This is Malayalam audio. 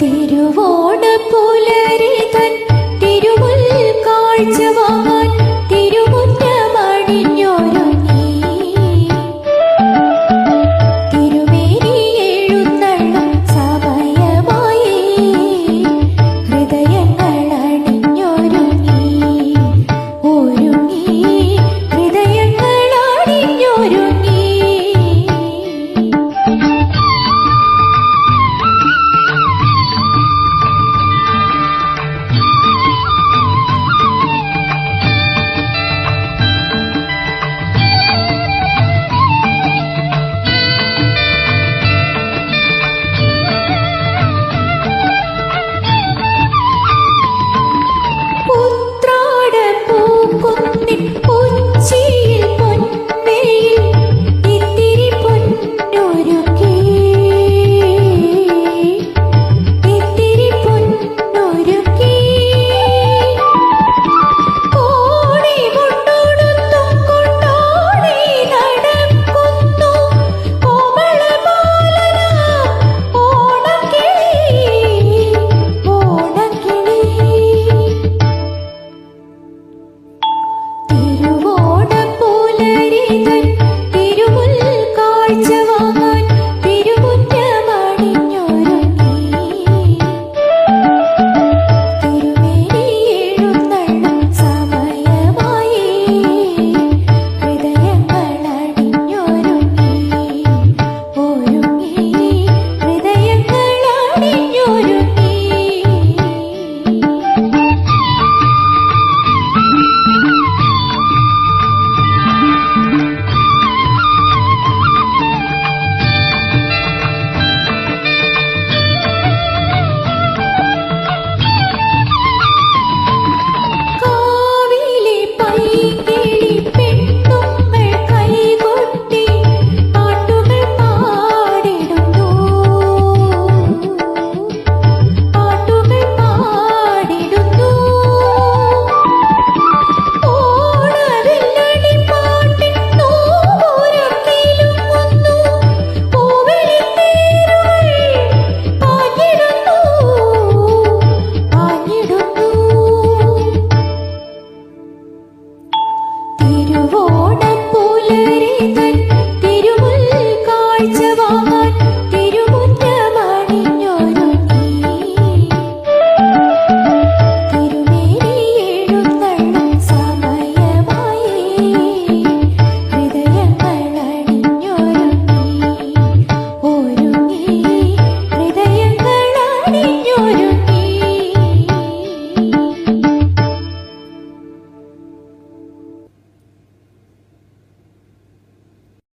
തിരുവോണ പുലരി തൻ തിരുമുൽ കാഴ്ചവാൻ തിരു